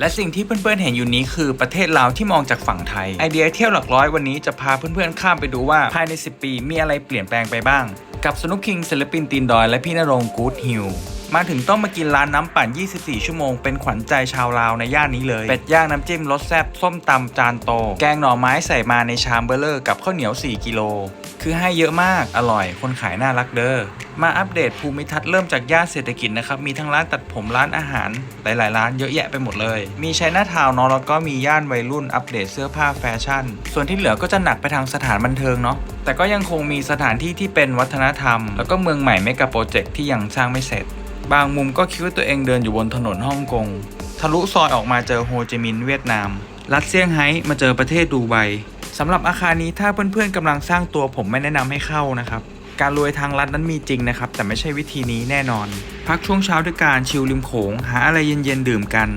และสิ่งที่เพื่อนๆเห็นอยู่นี้คือประเทศลาวที่มองจากฝั่งไทย ไอเดียเที่ยวหลักร้อยวันนี้จะพาเพื่อนๆข้ามไปดูว่าภายใน 10 ปีมีอะไรเปลี่ยนแปลงไปบ้าง กับสนุกคิงศิลปินตีนดอยและพี่นรงกูดฮิล มาถึงต้องมากินร้านน้ำปั่น 24 ชั่วโมง เป็นขวัญใจชาวลาวในย่านนี้เลย เป็ดย่างน้ำจิ้มรสแซ่บส้มตำจานโต แกงหน่อไม้ใส่มาในชามเบลเลอร์กับข้าวเหนียว 4 กิโล คือให้เยอะมาก อร่อย คนขายน่ารักเด้อ มาอัปเดตภูมิทัศน์เริ่มจากย่านเศรษฐกิจนะครับ มีทั้งร้านตัดผมร้านอาหาร หลายๆ ร้านเยอะแยะไปหมดเลย มีชัยนาทาวน์เนาะแล้วก็มีย่านวัยรุ่นอัปเดตเสื้อผ้าแฟชั่น ส่วนที่เหลือก็จะหนักไปทางสถานบันเทิงเนาะแต่ก็ยังคงมีสถานที่ที่เป็นวัฒนธรรม แล้วก็เมืองใหม่เมกะโปรเจกต์ที่ยังสร้างไม่เสร็จ บางมุมก็คิดว่าตัวเองเดินอยู่บนถนนฮ่องกง ทะลุซอยออกมาเจอโฮจิมินห์เวียดนาม รัดเซี่ยงไฮ้มาเจอประเทศดูไบสำหรับอาคารนี้ถ้าเพื่อนๆกำลังสร้างตัวผมไม่แนะนำให้เข้านะครับ การรวยทางลัดนั้นมีจริงนะครับ แต่ไม่ใช่วิธีนี้แน่นอน พักช่วงเช้าด้วยการชิลริมโขงหาอะไรเย็นๆดื่มกัน